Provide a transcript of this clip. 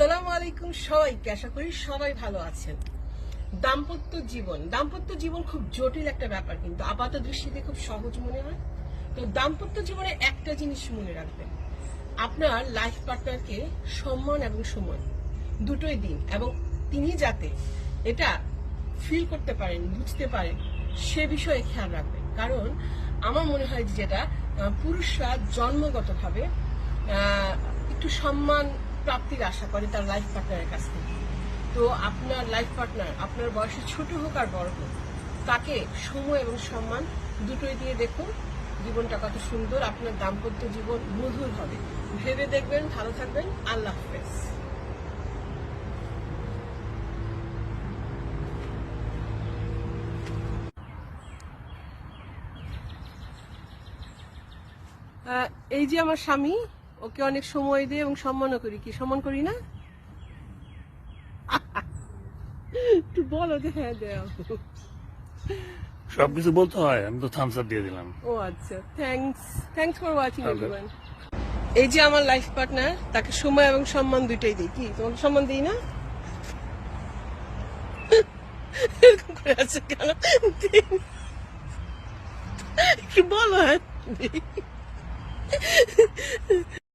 আসসালামু আলাইকুম সবাইকে, আশা করি সবাই ভালো আছেন। দাম্পত্য জীবন দাম্পত্য জীবন খুব জটিল একটা ব্যাপার কিন্তু আপাত দৃষ্টিতে খুব সহজ মনে হয়। তো দাম্পত্য জীবনে একটা জিনিস মনে রাখবেন, আপনার লাইফ পার্টনারকে সম্মান এবং সময়, দুটোই দিন এবং তিনি যাতে এটা ফিল করতে পারেন, বুঝতে পারেন, সে বিষয়ে খেয়াল রাখবেন। কারণ আমার মনে হয় যেটা পুরুষরা জন্মগতভাবে একটু সম্মান প্রাপ্তির আশা করে তার লাইফ পার্টনারের কাছ থেকে। তো আপনার লাইফ পার্টনার আপনার বয়সে ছোট হোক আর বড় হোক, তাকে সময় এবং সম্মান দুটোই দিয়ে দেখুন। জীবনটা কত সুন্দর, আপনার দাম্পত্য জীবন মধুর হবে। ভেবে দেখবেন, ভালো থাকবেন, আল্লাহ হাফেজ। এই যে আমার স্বামী ওকে অনেক সময় দিই এবং সম্মানও করি। কি সম্মান করি না? একটু বলো যে হ্যাঁ দেও। সবকিছু বলতে হয় আমি তো থামস আপ দিয়ে দিলাম। ও আচ্ছা thanks thanks for watching everyone এই যে আমার লাইফ পার্টনার তাকে সময় এবং সম্মান দুইটাই দিই। কি তোমাকে সম্মান দিই না? এরকম করে আছে কেন? একটু বলো হ্যাঁ।